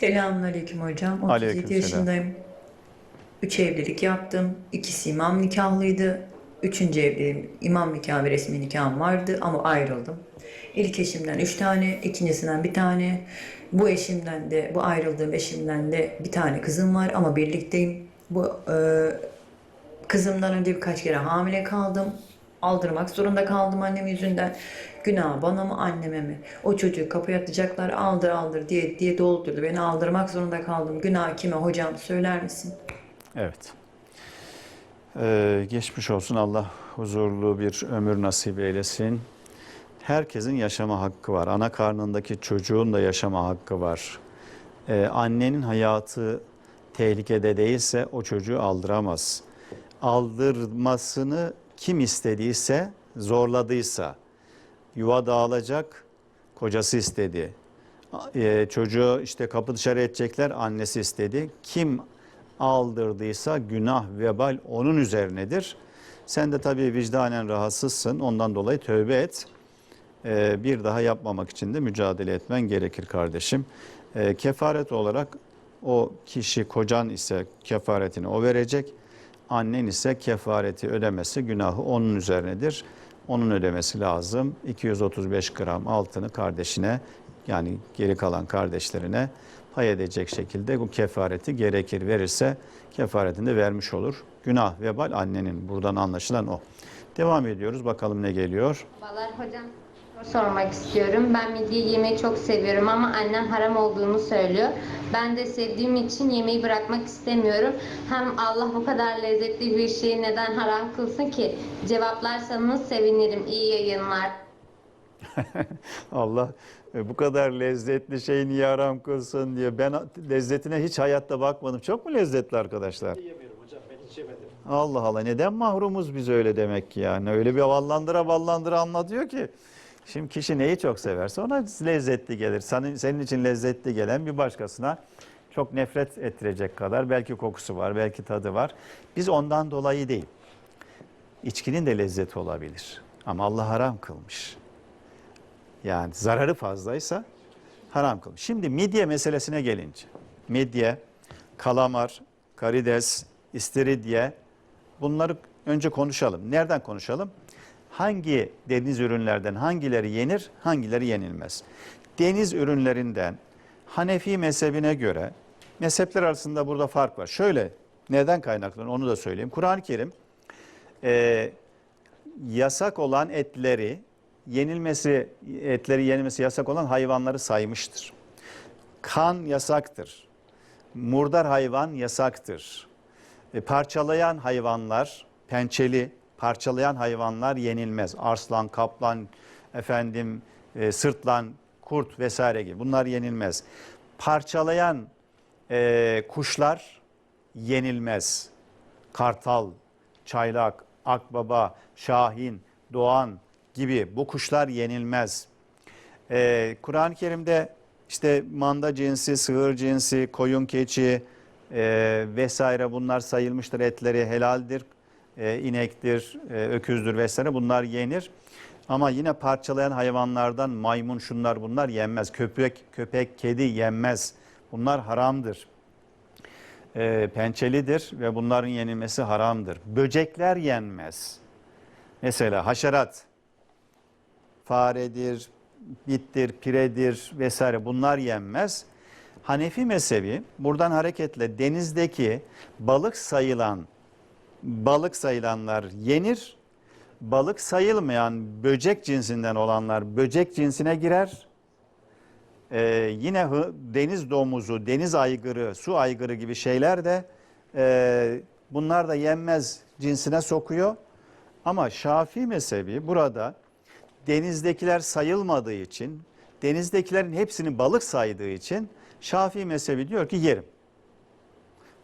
Selamünaleyküm hocam. 37 Aleykümselam. yaşındayım. 3 evlilik yaptım. İkisi imam nikahlıydı. Üçüncü evliliğim imam nikahı ve resmi nikahım vardı ama ayrıldım. İlk eşimden 3 tane, ikincisinden bir tane. Bu eşimden de, bu ayrıldığım eşimden de bir tane kızım var ama birlikteyim. Bu e, kızımdan önce birkaç kere hamile kaldım. Aldırmak zorunda kaldım annem yüzünden. Günah bana mı anneme mi? O çocuğu kapıya atacaklar aldır aldır diye diye doldurdu. Beni aldırmak zorunda kaldım. Günah kime hocam söyler misin? Evet. Ee, geçmiş olsun Allah huzurlu bir ömür nasip eylesin. Herkesin yaşama hakkı var. Ana karnındaki çocuğun da yaşama hakkı var. Ee, annenin hayatı tehlikede değilse o çocuğu aldıramaz. Aldırmasını kim istediyse, zorladıysa, yuva dağılacak, kocası istedi. Ee, çocuğu işte kapı dışarı edecekler, annesi istedi. Kim aldırdıysa günah, vebal onun üzerinedir. Sen de tabii vicdanen rahatsızsın, ondan dolayı tövbe et. Ee, bir daha yapmamak için de mücadele etmen gerekir kardeşim. Ee, kefaret olarak o kişi kocan ise kefaretini o verecek. Annen ise kefareti ödemesi günahı onun üzerinedir. Onun ödemesi lazım. 235 gram altını kardeşine yani geri kalan kardeşlerine pay edecek şekilde bu kefareti gerekir verirse kefaretini de vermiş olur. Günah vebal annenin buradan anlaşılan o. Devam ediyoruz bakalım ne geliyor. Merhabalar hocam. Sormak istiyorum. Ben midye yemeyi çok seviyorum ama annem haram olduğunu söylüyor. Ben de sevdiğim için yemeği bırakmak istemiyorum. Hem Allah bu kadar lezzetli bir şeyi neden haram kılsın ki? Cevaplarsanız sevinirim. İyi yayınlar. Allah e, bu kadar lezzetli şeyi niye haram kılsın diye. Ben lezzetine hiç hayatta bakmadım. Çok mu lezzetli arkadaşlar? Yemiyorum hocam ben hiç yemedim. Allah Allah neden mahrumuz biz öyle demek ki yani. Öyle bir vallandıra vallandıra anlatıyor ki. Şimdi kişi neyi çok severse ona lezzetli gelir. Senin, senin için lezzetli gelen bir başkasına çok nefret ettirecek kadar belki kokusu var, belki tadı var. Biz ondan dolayı değil. İçkinin de lezzeti olabilir. Ama Allah haram kılmış. Yani zararı fazlaysa haram kılmış. Şimdi midye meselesine gelince. Midye, kalamar, karides, istiridye bunları önce konuşalım. Nereden konuşalım? Hangi deniz ürünlerden hangileri yenir, hangileri yenilmez? Deniz ürünlerinden Hanefi mezhebine göre mezhepler arasında burada fark var. Şöyle neden kaynaklanıyor onu da söyleyeyim. Kur'an-ı Kerim e, yasak olan etleri yenilmesi etleri yenilmesi yasak olan hayvanları saymıştır. Kan yasaktır. Murdar hayvan yasaktır. E, parçalayan hayvanlar, pençeli parçalayan hayvanlar yenilmez. Arslan, kaplan, efendim e, sırtlan, kurt vesaire gibi bunlar yenilmez. Parçalayan e, kuşlar yenilmez. Kartal, çaylak, akbaba, şahin, doğan gibi bu kuşlar yenilmez. Ee, Kur'an-ı Kerim'de işte manda cinsi, sığır cinsi, koyun keçi e, vesaire bunlar sayılmıştır. Etleri helaldir, e, inektir, e, öküzdür vesaire bunlar yenir. Ama yine parçalayan hayvanlardan maymun şunlar bunlar yenmez. Köpek, köpek, kedi yenmez. Bunlar haramdır. E, pençelidir ve bunların yenilmesi haramdır. Böcekler yenmez. Mesela haşerat, faredir, bittir, piredir vesaire bunlar yenmez. Hanefi mezhebi buradan hareketle denizdeki balık sayılan balık sayılanlar yenir. Balık sayılmayan böcek cinsinden olanlar böcek cinsine girer. Ee, yine hı- deniz domuzu, deniz aygırı, su aygırı gibi şeyler de e, bunlar da yenmez cinsine sokuyor. Ama Şafii mezhebi burada denizdekiler sayılmadığı için, denizdekilerin hepsini balık saydığı için Şafii mezhebi diyor ki yerim.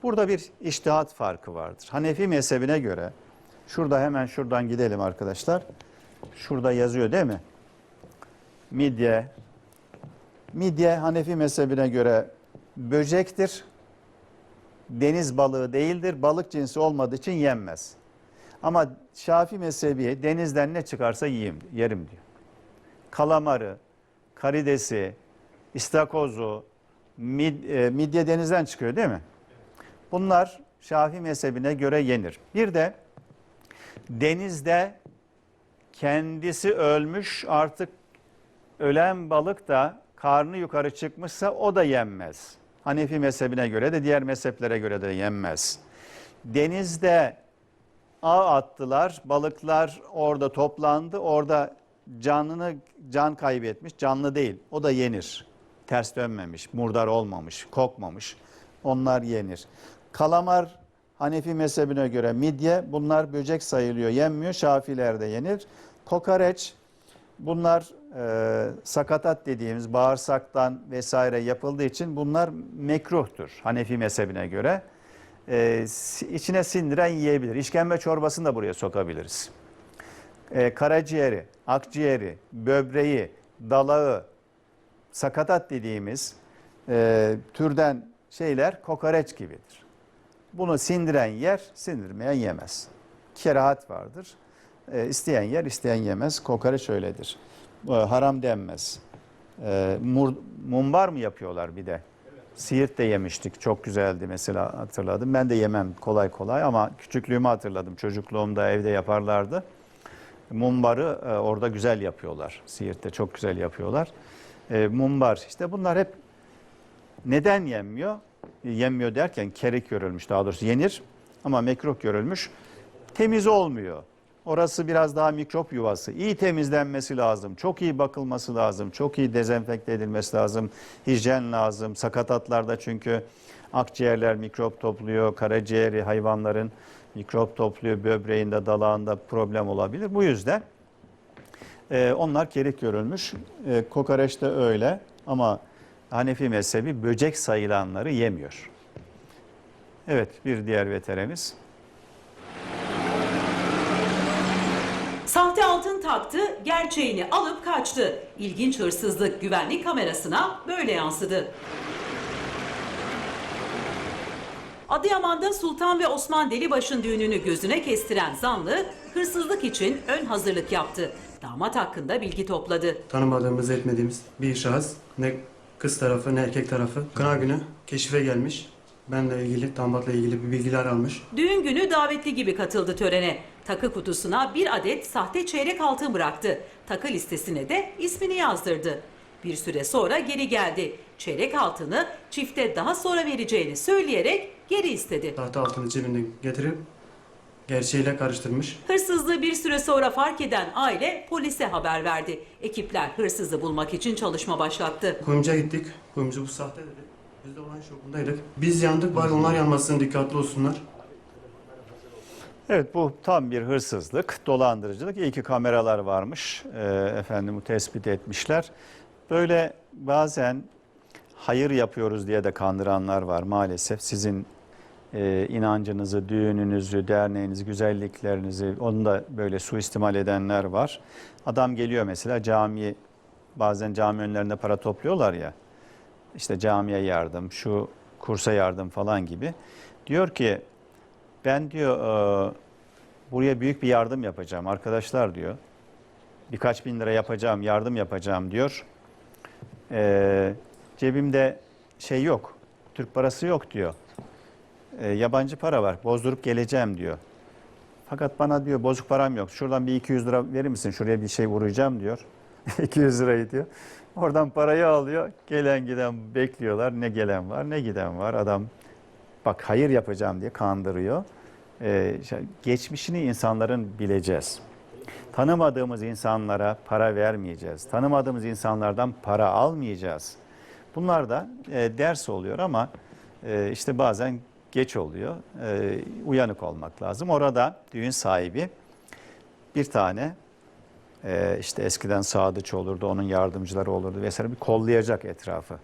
Burada bir iştihat farkı vardır. Hanefi mezhebine göre, şurada hemen şuradan gidelim arkadaşlar. Şurada yazıyor değil mi? Midye. Midye Hanefi mezhebine göre böcektir. Deniz balığı değildir. Balık cinsi olmadığı için yenmez. Ama Şafii mezhebi denizden ne çıkarsa yiyeyim, yerim diyor. Kalamarı, karidesi, istakozu, mid, e, midye denizden çıkıyor değil mi? Bunlar Şafii mezhebine göre yenir. Bir de denizde kendisi ölmüş artık ölen balık da karnı yukarı çıkmışsa o da yenmez. Hanefi mezhebine göre de diğer mezheplere göre de yenmez. Denizde ağ attılar, balıklar orada toplandı, orada canını can kaybetmiş, canlı değil. O da yenir. Ters dönmemiş, murdar olmamış, kokmamış. Onlar yenir. Kalamar Hanefi mezhebine göre midye bunlar böcek sayılıyor, yenmiyor. Şafilerde yenir. Kokoreç bunlar e, sakatat dediğimiz bağırsaktan vesaire yapıldığı için bunlar mekruhtur Hanefi mezhebine göre. E, içine sindiren yiyebilir. İşkembe çorbasını da buraya sokabiliriz. E, karaciğeri, akciğeri, böbreği, dalağı, sakatat dediğimiz e, türden şeyler kokoreç gibidir. Bunu sindiren yer, sindirmeyen yemez. Kerahat vardır. E, isteyen yer, isteyen yemez. Kokoreç öyledir. E, haram denmez. E, mur- mumbar mı yapıyorlar bir de? Siirt de yemiştik. Çok güzeldi mesela hatırladım. Ben de yemem kolay kolay ama küçüklüğümü hatırladım. Çocukluğumda evde yaparlardı. Mumbarı e, orada güzel yapıyorlar. Siirt'te çok güzel yapıyorlar. E, mumbar işte bunlar hep neden yenmiyor? Yenmiyor derken kerek görülmüş daha doğrusu yenir ama mekruh görülmüş. Temiz olmuyor. Orası biraz daha mikrop yuvası. İyi temizlenmesi lazım. Çok iyi bakılması lazım. Çok iyi dezenfekte edilmesi lazım. Hijyen lazım. Sakatatlarda çünkü akciğerler mikrop topluyor. Karaciğeri hayvanların mikrop topluyor. Böbreğinde, dalağında problem olabilir. Bu yüzden e, onlar kerik görülmüş. E, kokoreç de öyle ama Hanefi mezhebi böcek sayılanları yemiyor. Evet bir diğer veterimiz. Sahte altın taktı, gerçeğini alıp kaçtı. İlginç hırsızlık güvenlik kamerasına böyle yansıdı. Adıyaman'da Sultan ve Osman Delibaş'ın düğününü gözüne kestiren zanlı hırsızlık için ön hazırlık yaptı. Damat hakkında bilgi topladı. tanımadığımız, etmediğimiz bir şahıs ne kız tarafı ne erkek tarafı kına günü keşife gelmiş. Benle ilgili, damatla ilgili bir bilgiler almış. Düğün günü davetli gibi katıldı törene. Takı kutusuna bir adet sahte çeyrek altın bıraktı. Takı listesine de ismini yazdırdı. Bir süre sonra geri geldi. Çeyrek altını çifte daha sonra vereceğini söyleyerek geri istedi. Tahta altını cebinde getirip gerçeğiyle karıştırmış. Hırsızlığı bir süre sonra fark eden aile polise haber verdi. Ekipler hırsızı bulmak için çalışma başlattı. Kuyumcuya gittik. Kuyumcu bu sahte dedi. Biz de olan şokundaydık. Biz yandık bari onlar yanmasın dikkatli olsunlar. Evet bu tam bir hırsızlık, dolandırıcılık. İyi ki kameralar varmış. Ee, efendim bu tespit etmişler. Böyle bazen hayır yapıyoruz diye de kandıranlar var maalesef. Sizin e, inancınızı, düğününüzü, derneğinizi, güzelliklerinizi onu da böyle suistimal edenler var. Adam geliyor mesela camiye bazen cami önlerinde para topluyorlar ya. İşte camiye yardım, şu kursa yardım falan gibi. Diyor ki ben diyor e, buraya büyük bir yardım yapacağım arkadaşlar diyor. Birkaç bin lira yapacağım, yardım yapacağım diyor. E, cebimde şey yok, Türk parası yok diyor. E, yabancı para var, bozdurup geleceğim diyor. Fakat bana diyor bozuk param yok. Şuradan bir 200 lira verir misin? Şuraya bir şey vuracağım diyor. 200 lirayı diyor. Oradan parayı alıyor. Gelen giden bekliyorlar. Ne gelen var ne giden var. Adam bak hayır yapacağım diye kandırıyor. Ee, geçmişini insanların bileceğiz. Tanımadığımız insanlara para vermeyeceğiz. Tanımadığımız insanlardan para almayacağız. Bunlar da e, ders oluyor ama e, işte bazen geç oluyor. E, uyanık olmak lazım. Orada düğün sahibi bir tane e, işte eskiden sadıç olurdu, onun yardımcıları olurdu vesaire bir kollayacak etrafı.